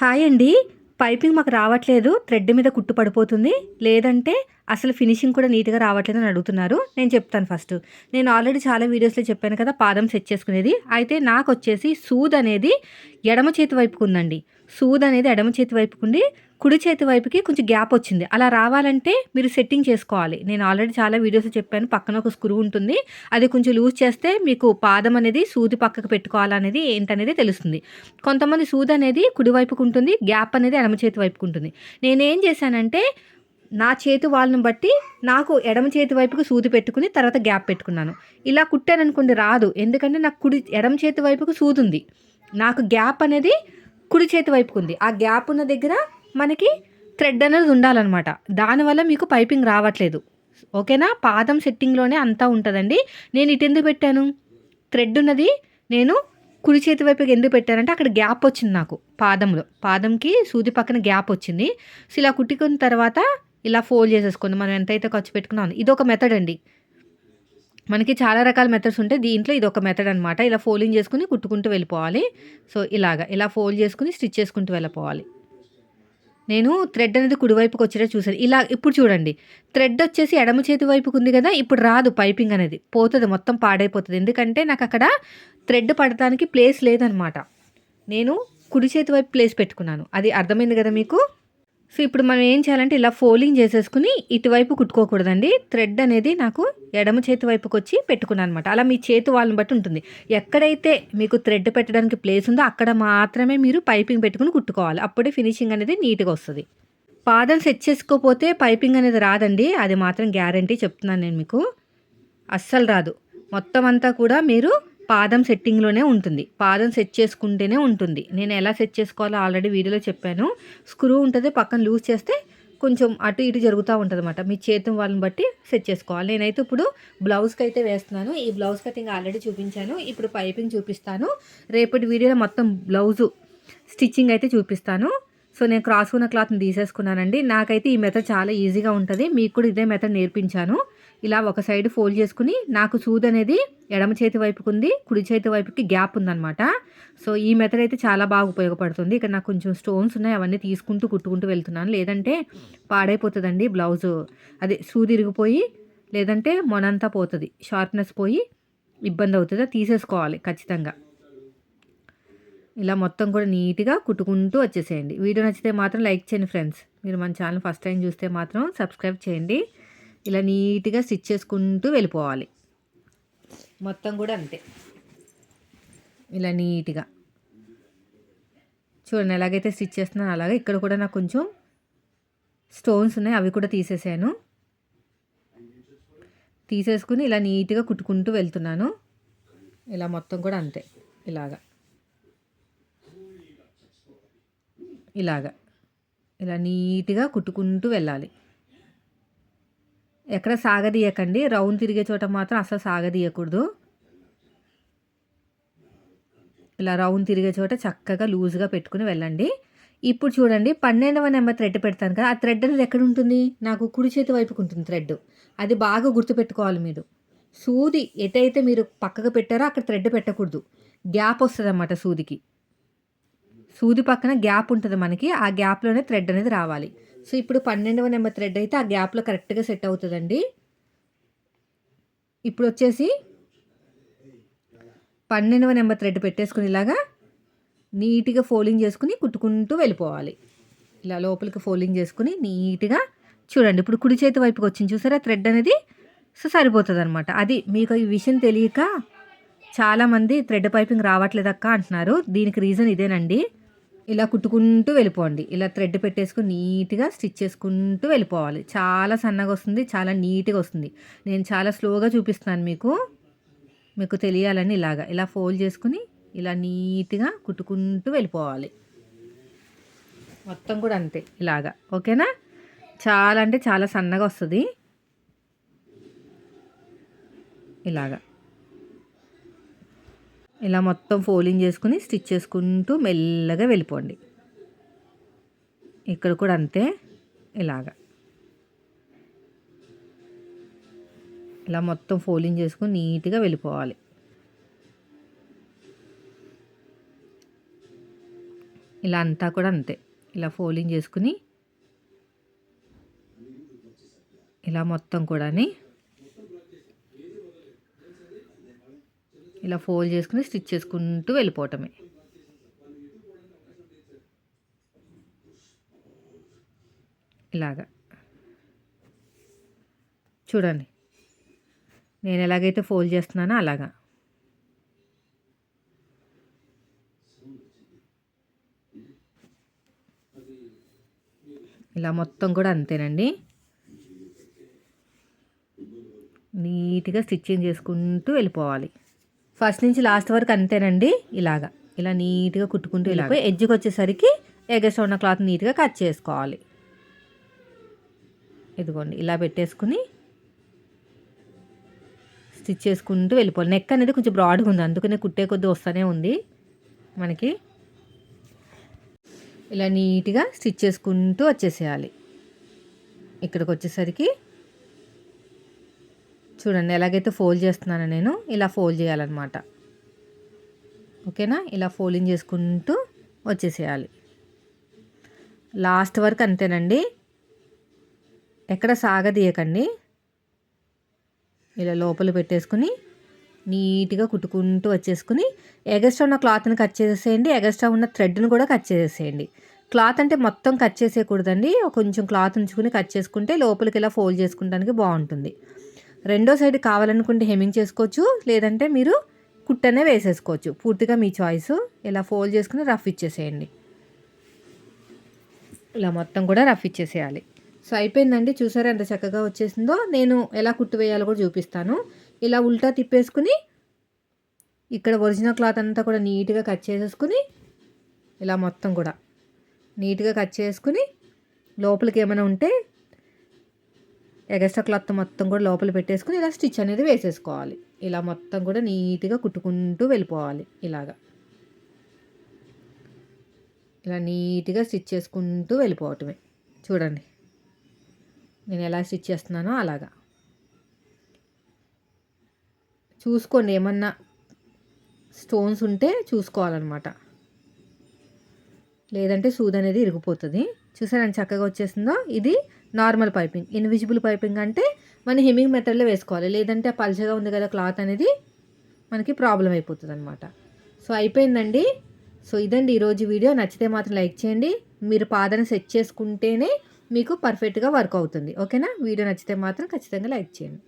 Hi అండి. Piping మాకు రావట్లేదు. థ్రెడ్ మీద కుట్టు పడిపోతుంది. లేదంటే అసలు ఫినిషింగ్ కూడా నీట్గా రావట్లేదు అని అడుగుతున్నారు. నేను చెప్తాను ఫస్ట్. నేను ఆల్రెడీ చాలా వీడియోస్లో చెప్పాను కదా పాదం సెట్ చేసుకునేది. అయితే నాకు వచ్చేసి సూద్ అనేది ఎడమ చేతి వైపుకు ఉందండి. సూద్ అనేది ఎడమ చేతి వైపుకు ఉంది కుడి చేతి వైపుకి కొంచెం గ్యాప్ వచ్చింది. అలా రావాలంటే మీరు సెట్టింగ్ చేసుకోవాలి. నేను ఆల్రెడీ చాలా వీడియోస్ చెప్పాను పక్కన ఒక స్క్రూ ఉంటుంది. అది కొంచెం లూజ్ చేస్తే మీకు పాదం అనేది సూది పక్కకు పెట్టుకోవాలనేది ఏంటనేది తెలుస్తుంది. కొంతమంది సూది అనేది కుడి వైపుకు ఉంటుంది గ్యాప్ అనేది ఎడమ చేతి వైపుకు ఉంటుంది. నేనేం చేశానంటే నా చేతి వాళ్ళని బట్టి నాకు ఎడమ చేతి వైపుకి సూది పెట్టుకుని తర్వాత గ్యాప్ పెట్టుకున్నాను. ఇలా కుట్టాను అనుకోండి రాదు. ఎందుకంటే నాకు కుడి ఎడమ చేతి వైపుకు సూది ఉంది. నాకు గ్యాప్ అనేది కుడి చేతి వైపుకు ఉంది. ఆ గ్యాప్ ఉన్న దగ్గర మనకి థ్రెడ్ అనేది ఉండాలన్నమాట. దానివల్ల మీకు పైపింగ్ రావట్లేదు. ఓకేనా? పాదం సెట్టింగ్లోనే అంతా ఉంటుందండి. నేను ఇటు ఎందుకు పెట్టాను? థ్రెడ్ ఉన్నది నేను కుడి చేతి వైపుకి ఎందుకు పెట్టానంటే అక్కడ గ్యాప్ వచ్చింది నాకు పాదంలో. పాదంకి సూది పక్కన గ్యాప్ వచ్చింది. సో ఇలా కుట్టుకున్న తర్వాత ఇలా ఫోల్డ్ చేసేసుకోండి. మనం ఎంతైతే ఖర్చు పెట్టుకున్నాం ఇది ఒక మెథడ్ అండి. మనకి చాలా రకాల మెథడ్స్ ఉంటాయి. దీంట్లో ఇది ఒక మెథడ్ అనమాట ఇలా ఫోల్డింగ్ చేసుకుని కుట్టుకుంటూ వెళ్ళిపోవాలి. సో ఇలాగా. ఇలా ఫోల్డ్ చేసుకుని స్టిచ్ చేసుకుంటూ వెళ్ళిపోవాలి. నేను థ్రెడ్ అనేది కుడివైపుకి వచ్చేటట్టు చూసాను ఇలా ఇప్పుడు చూడండి. థ్రెడ్ వచ్చేసి ఎడమ చేతి వైపుకు ఉంది కదా ఇప్పుడు రాదు పైపింగ్ అనేది. పోతుంది మొత్తం పాడైపోతుంది. ఎందుకంటే నాకు అక్కడ థ్రెడ్ పడటానికి ప్లేస్ లేదనమాట నేను కుడి చేతి వైపు ప్లేస్ పెట్టుకున్నాను. అది అర్థమైంది కదా మీకు? సో ఇప్పుడు మనం ఏం చేయాలంటే ఇలా ఫోలింగ్ చేసేసుకుని ఇటువైపు కుట్టుకోకూడదండి. థ్రెడ్ అనేది నాకు ఎడమ చేతి వైపుకి వచ్చి పెట్టుకున్నాను అనమాట అలా మీ చేతి వాళ్ళని బట్టి ఉంటుంది. ఎక్కడైతే మీకు థ్రెడ్ పెట్టడానికి ప్లేస్ ఉందో అక్కడ మాత్రమే మీరు పైపింగ్ పెట్టుకుని కుట్టుకోవాలి. అప్పుడే ఫినిషింగ్ అనేది నీట్గా వస్తుంది. పాదం సెట్ చేసుకోకపోతే పైపింగ్ అనేది రాదండి. అది మాత్రం గ్యారంటీ చెప్తున్నాను నేను మీకు. అస్సలు రాదు. మొత్తం అంతా కూడా మీరు పాదం సెట్టింగ్లోనే ఉంటుంది. పాదం సెట్ చేసుకుంటేనే ఉంటుంది. నేను ఎలా సెట్ చేసుకోవాలో ఆల్రెడీ వీడియోలో చెప్పాను. స్క్రూ ఉంటుంది పక్కన లూజ్ చేస్తే కొంచెం అటు ఇటు జరుగుతూ ఉంటుంది అనమాట మీ చేతి వాళ్ళని బట్టి సెట్ చేసుకోవాలి. నేనైతే ఇప్పుడు బ్లౌజ్కి అయితే వేస్తున్నాను. ఈ బ్లౌజ్ కటింగ్ ఆల్రెడీ చూపించాను. ఇప్పుడు పైపింగ్ చూపిస్తాను. రేపటి వీడియోలో మొత్తం బ్లౌజు స్టిచ్చింగ్ అయితే చూపిస్తాను. సో నేను క్రాస్ ఉన్న క్లాత్ని తీసేసుకున్నానండి. నాకైతే ఈ మెథడ్ చాలా ఈజీగా ఉంటుంది. మీకు కూడా ఇదే మెథడ్ నేర్పించాను. ఇలా ఒక సైడ్ ఫోల్డ్ చేసుకుని నాకు సూది అనేది ఎడమ చేతి వైపుకు ఉంది కుడి చేతి వైపుకి గ్యాప్ ఉందన్నమాట. సో ఈ మెథడ్ అయితే చాలా బాగా ఉపయోగపడుతుంది. ఇక్కడ నాకు కొంచెం స్టోన్స్ ఉన్నాయి అవన్నీ తీసుకుంటూ కుట్టుకుంటూ వెళ్తున్నాను. లేదంటే పాడైపోతుందండి బ్లౌజు అదే సూది ఇరిగిపోయి లేదంటే మొనంతా పోతుంది. షార్ప్నెస్ పోయి ఇబ్బంది అవుతుందా. తీసేసుకోవాలి ఖచ్చితంగా. ఇలా మొత్తం కూడా నీట్గా కుట్టుకుంటూ వచ్చేసేయండి. వీడియో నచ్చితే మాత్రం లైక్ చేయండి ఫ్రెండ్స్. మీరు మన ఛానల్ ఫస్ట్ టైం చూస్తే మాత్రం సబ్స్క్రైబ్ చేయండి. ఇలా నీట్గా స్టిచ్ చేసుకుంటూ వెళ్ళిపోవాలి. మొత్తం కూడా అంతే. ఇలా నీట్గా. చూడండి ఎలాగైతే స్టిచ్ చేస్తున్నాను అలాగే ఇక్కడ కూడా నాకు కొంచెం స్టోన్స్ ఉన్నాయి అవి కూడా తీసేసాను. తీసేసుకుని ఇలా నీట్గా కుట్టుకుంటూ వెళ్తున్నాను. ఇలా మొత్తం కూడా అంతే ఇలాగా. ఇలాగా. ఇలా నీట్గా కుట్టుకుంటూ వెళ్ళాలి. ఎక్కడ సాగదీయకండి. రౌండ్ తిరిగే చోట మాత్రం అసలు సాగదీయకూడదు. ఇలా రౌండ్ తిరిగే చోట చక్కగా లూజ్గా పెట్టుకుని వెళ్ళండి. ఇప్పుడు చూడండి పన్నెండవ నెంబర్ థ్రెడ్ పెడతాను కదా ఆ థ్రెడ్ అనేది ఎక్కడ ఉంటుంది? నాకు కుడి చేతి వైపుకు ఉంటుంది థ్రెడ్. అది బాగా గుర్తుపెట్టుకోవాలి మీరు. సూది ఎటైతే మీరు పక్కకు పెట్టారో అక్కడ థ్రెడ్ పెట్టకూడదు. గ్యాప్ వస్తుంది అన్నమాట సూదికి. సూది పక్కన గ్యాప్ ఉంటుంది మనకి ఆ గ్యాప్లోనే థ్రెడ్ అనేది రావాలి. సో ఇప్పుడు పన్నెండవ నెంబర్ థ్రెడ్ అయితే ఆ గ్యాప్లో కరెక్ట్గా సెట్ అవుతుందండి. ఇప్పుడు వచ్చేసి పన్నెండవ నెంబర్ థ్రెడ్ పెట్టేసుకుని ఇలాగా నీట్గా ఫోల్డింగ్ చేసుకుని కుట్టుకుంటూ వెళ్ళిపోవాలి. ఇలా లోపలికి ఫోల్డింగ్ చేసుకుని నీట్గా చూడండి ఇప్పుడు కుడి చేతి వైపుకి వచ్చింది చూసారా? థ్రెడ్ అనేది సో సరిపోతుంది అనమాట అది మీకు ఈ విషయం తెలియక చాలామంది థ్రెడ్ పైపింగ్ రావట్లేదక్క అంటున్నారు. దీనికి రీజన్ ఇదేనండి. ఇలా కుట్టుకుంటూ వెళ్ళిపోండి. ఇలా థ్రెడ్ పెట్టేసుకుని నీట్గా స్టిచ్ చేసుకుంటూ వెళ్ళిపోవాలి. చాలా సన్నగా వస్తుంది చాలా నీట్గా వస్తుంది. నేను చాలా స్లోగా చూపిస్తున్నాను మీకు. మీకు తెలియాలని ఇలాగా. ఇలా ఫోల్డ్ చేసుకుని ఇలా నీట్గా కుట్టుకుంటూ వెళ్ళిపోవాలి. మొత్తం కూడా అంతే ఇలాగా. ఓకేనా? చాలా అంటే చాలా సన్నగా వస్తుంది. ఇలాగా. ఇలా మొత్తం ఫోల్డింగ్ చేసుకుని స్టిచ్ చేసుకుంటూ మెల్లగా వెళ్ళిపోండి. ఇక్కడ కూడా అంతే ఇలాగా. ఇలా మొత్తం ఫోల్డింగ్ చేసుకుని నీట్గా వెళ్ళిపోవాలి. ఇలా అంతా కూడా అంతే ఇలా ఫోల్డింగ్ చేసుకుని ఇలా మొత్తం కూడాని ఇలా ఫోల్డ్ చేసుకుని స్టిచ్ చేసుకుంటూ వెళ్ళిపోవటమే. ఇలాగా. చూడండి. నేను ఎలాగైతే ఫోల్డ్ చేస్తున్నానో అలాగా. ఇలా మొత్తం కూడా అంతేనండి. నీట్గా స్టిచ్చింగ్ చేసుకుంటూ వెళ్ళిపోవాలి. ఫస్ట్ నుంచి లాస్ట్ వరకు అంతేనండి. ఇలాగా. ఇలా నీట్గా కుట్టుకుంటూ వెళ్ళిపోయి ఎడ్జ్కి వచ్చేసరికి ఎగస్ట్ ఉన్న క్లాత్ నీట్గా కట్ చేసుకోవాలి. ఇదిగోండి. ఇలా పెట్టేసుకుని స్టిచ్ చేసుకుంటూ వెళ్ళిపోవాలి. నెక్ అనేది కొంచెం బ్రాడ్గా ఉంది. అందుకనే కుట్టే కొద్దీ వస్తూనే ఉంది మనకి. ఇలా నీట్గా స్టిచ్ చేసుకుంటూ వచ్చేసేయాలి. ఇక్కడికి వచ్చేసరికి చూడండి ఎలాగైతే ఫోల్డ్ చేస్తున్నానో నేను ఇలా ఫోల్డ్ చేయాలన్నమాట. ఓకేనా? ఇలా ఫోల్డింగ్ చేసుకుంటూ వచ్చేసేయాలి. లాస్ట్ వరకు అంతేనండి. ఎక్కడ సాగదీయకండి. ఇలా లోపల పెట్టేసుకుని నీట్గా కుట్టుకుంటూ వచ్చేసుకుని ఎగస్ట్రా ఉన్న క్లాత్ని కట్ చేసేయండి ఎగస్ట్రా ఉన్న థ్రెడ్ని కూడా కట్ చేసేయండి క్లాత్ అంటే మొత్తం కట్ చేసేయకూడదండి. కొంచెం క్లాత్ ఉంచుకుని కట్ చేసుకుంటే లోపలికి ఇలా ఫోల్డ్ చేసుకుంటానికి బాగుంటుంది. రెండో సైడ్ కావాలనుకుంటే హెమింగ్ చేసుకోవచ్చు లేదంటే మీరు కుట్టనే వేసేసుకోవచ్చు. పూర్తిగా మీ చాయిస్. ఇలా ఫోల్డ్ చేసుకుని రఫ్ ఇచ్చేసేయండి. ఇలా మొత్తం కూడా రఫ్ ఇచ్చేసేయాలి. సో అయిపోయిందండి. చూసారా ఎంత చక్కగా వచ్చేసిందో? నేను ఎలా కుట్టు వేయాలో కూడా చూపిస్తాను. ఇలా ఉల్టా తిప్పేసుకుని ఇక్కడ ఒరిజినల్ క్లాత్ అంతా కూడా నీట్గా కట్ చేసేసుకుని ఇలా మొత్తం కూడా నీట్గా కట్ చేసుకుని లోపలికి ఏమైనా ఉంటే ఎగస్ట్రా క్లాత్ మొత్తం కూడా లోపల పెట్టేసుకుని ఇలా స్టిచ్ అనేది వేసేసుకోవాలి. ఇలా మొత్తం కూడా నీట్గా కుట్టుకుంటూ వెళ్ళిపోవాలి ఇలాగా. ఇలా నీట్గా స్టిచ్ చేసుకుంటూ వెళ్ళిపోవటమే. చూడండి. నేను ఎలా స్టిచ్ చేస్తున్నానో అలాగా. చూసుకోండి ఏమన్నా స్టోన్స్ ఉంటే చూసుకోవాలన్నమాట. లేదంటే సూది అనేది ఇరిగిపోతుంది. చూసారని చక్కగా వచ్చేసిందో? ఇది నార్మల్ పైపింగ్. ఇన్విజిబుల్ పైపింగ్ అంటే మన హెమ్మింగ్ మెథడ్లో వేసుకోవాలి. లేదంటే పలచగా ఉంది కదా క్లాత్ అనేది మనకి ప్రాబ్లం అయిపోతుంది అనమాట సో అయిపోయిందండి. సో ఇదండి ఈరోజు వీడియో. నచ్చితే మాత్రం లైక్ చేయండి. మీరు పాదన సెట్ చేసుకుంటేనే మీకు పర్ఫెక్ట్గా వర్క్ అవుతుంది. ఓకేనా? వీడియో నచ్చితే మాత్రం ఖచ్చితంగా లైక్ చేయండి.